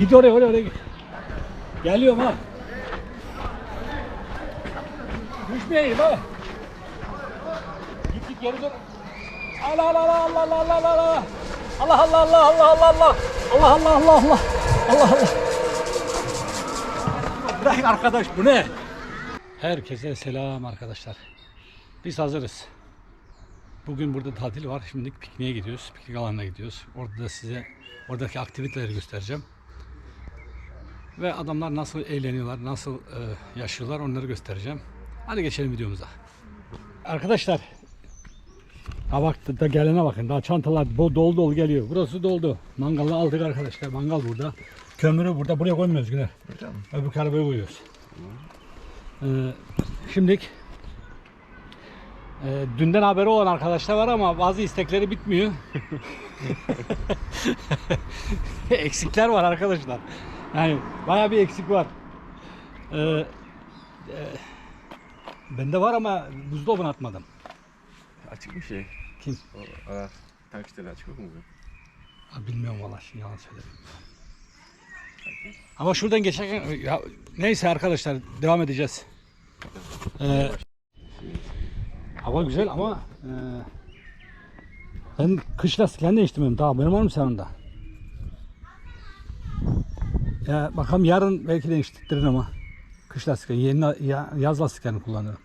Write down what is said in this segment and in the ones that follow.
Git oraya oraya oraya git. Geliyorum ha. Düşmeyeyim ha. Git git geri dur. Allah Allah Allah Allah Allah Allah Allah. Allah Allah Allah Allah Allah Allah. Allah Allah Allah Allah. Allah Allah. Bırak arkadaş bu ne? Herkese selam arkadaşlar. Biz hazırız. Bugün burada tatil var. Şimdi pikniğe gidiyoruz. Piknik alanına gidiyoruz. Orada da size oradaki aktiviteleri göstereceğim. Ve adamlar nasıl eğleniyorlar, nasıl e, yaşıyorlar onları göstereceğim. Hadi geçelim videomuza. Arkadaşlar Ha bak da gelene bakın. Daha çantalar bol dolu dolu geliyor. Burası doldu. Mangalı aldık arkadaşlar. Mangal burada. Kömürü burada. Buraya koymuyoruz Güner. Öbür arabaya koyuyoruz. Ee, şimdilik e, dünden haberi olan arkadaşlar var ama bazı istekleri bitmiyor. Eksikler var arkadaşlar. Yani bayağı bir eksik var. Ee, e, bende var ama buzdolabına atmadım. Açık bir şey. Kim? O ara tankçıları açık yok mu? Bilmiyorum valla şimdi yalan söylerim. Ama şuradan geçerken ya, neyse arkadaşlar devam edeceğiz. Ee, hava güzel ama e, ben kış lastiklerini değiştirmedim. Daha benim var mı senin de? Ya bakalım yarın belki değiştiririm ama. Kış lastikleri, yeni ya- yaz lastiklerini kullanırım.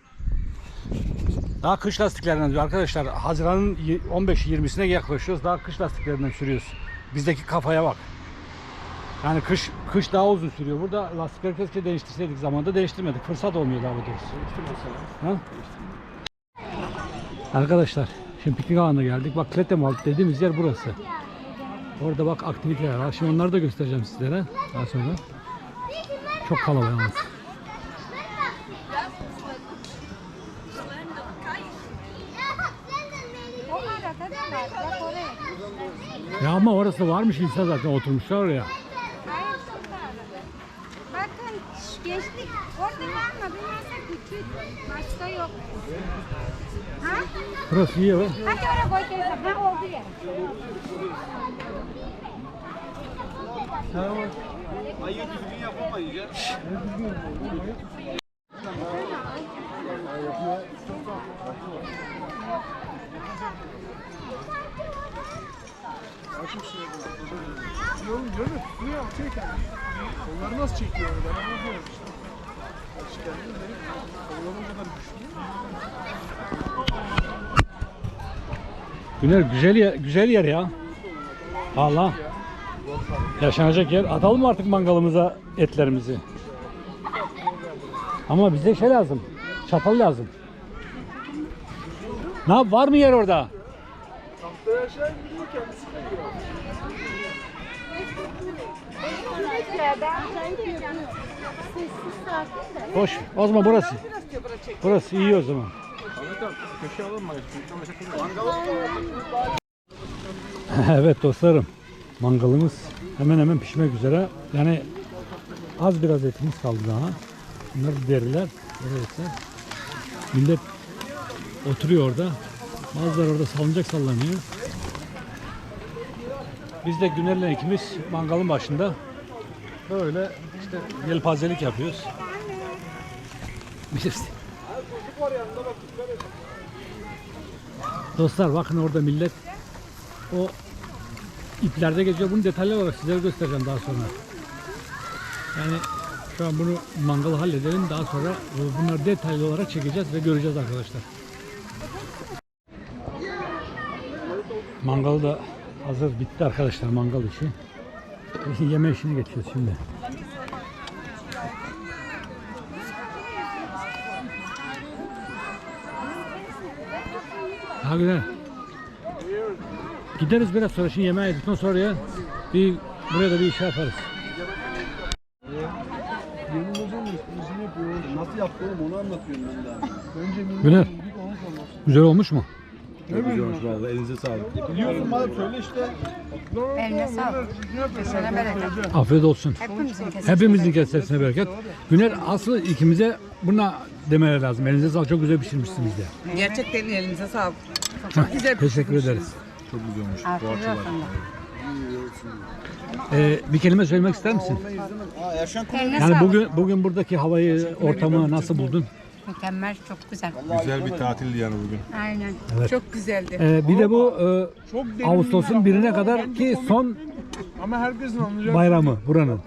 Daha kış lastiklerinden diyor arkadaşlar. Haziran'ın 15-20'sine yaklaşıyoruz. Daha kış lastiklerinden sürüyoruz. Bizdeki kafaya bak. Yani kış kış daha uzun sürüyor. Burada lastikleri keşke değiştirseydik zamanında değiştirmedik. Fırsat olmuyor daha doğrusu. Ha? Arkadaşlar şimdi piknik alanına geldik. Bak Kletemal dediğimiz yer burası. Orada bak aktiviteler var. Şimdi onları da göstereceğim sizlere daha sonra. Çok kalabalık yalnız. Ya ama orası varmış insan zaten oturmuşlar oraya. Bakın geçtik. Orada var mı? Başka yok. Ha? Burası iyi o. Hadi oraya koy teyze. Ha oldu ya. Oğlum diyor da tutuyor atıyor kendini. Onları nasıl çekiyor ben anlamıyorum işte. Güner güzel yer, güzel yer ya. Allah. Yaşanacak yer. Atalım artık mangalımıza etlerimizi? Ama bize şey lazım. Çatal lazım. Ne? Var mı yer orada? Kendisi. Hoş. O zaman burası. Burası iyi o zaman. Evet dostlarım. Mangalımız hemen hemen pişmek üzere. Yani az biraz etimiz kaldı daha. Bunlar deriler. Neredeyse. Millet oturuyor orada. Bazıları orada salıncak sallanıyor. Biz de Güner'le ikimiz mangalın başında böyle işte yelpazelik yapıyoruz. Bilirsin. Dostlar bakın orada millet o iplerde geziyor. Bunu detaylı olarak sizlere göstereceğim daha sonra. Yani şu an bunu mangalı halledelim. Daha sonra bunları detaylı olarak çekeceğiz ve göreceğiz arkadaşlar. Mangal da hazır bitti arkadaşlar mangal işi. Yeme işini geçiyoruz şimdi. Ha güzel. Gideriz biraz sonra şimdi yemeğe yedikten sonra ya bir buraya da bir iş yaparız. Yemin hocam esprisini yapıyor. Nasıl yaptı oğlum onu anlatıyorum ben de. Önce millet Güner. yedik onu sonra. Güzel olmuş mu? Ne bileyim Güzelmiş valla elinize sağlık. Biliyorsun bana söyle işte. Eline sağlık. Kesene bereket. Afiyet olsun. Hepimizin kesene Hepimizin kesesine bereket. Güner aslı ikimize buna demeleri lazım. Elinize sağlık çok güzel pişirmişsiniz de. Gerçekten elinize sağlık. Çok güzel Teşekkür ederiz. Çok güzel olmuş. Afiyet olsun. Ee, bir kelime söylemek ister misin? Yani bugün bugün buradaki havayı, ortamı nasıl buldun? Mükemmel, çok güzel. Güzel bir tatildi yani bugün. Aynen. Çok güzeldi. Ee, bir de bu e, Ağustos'un bir birine kadar ki son Ama herkesin anlayacağı bayramı buranın.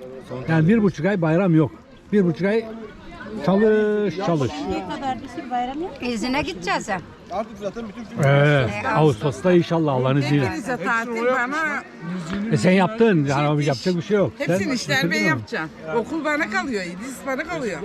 Yani bir buçuk ay bayram yok. Bir buçuk ay çalış çalış. İzine gideceğiz ya. Evet, Ağustos'ta inşallah Allah'ın izniyle. Hepinize tatil bana. E sen yaptın yani yapacak bir şey yok. Sen Hepsini işler ben yapacağım. Okul bana kalıyor. İdris bana kalıyor.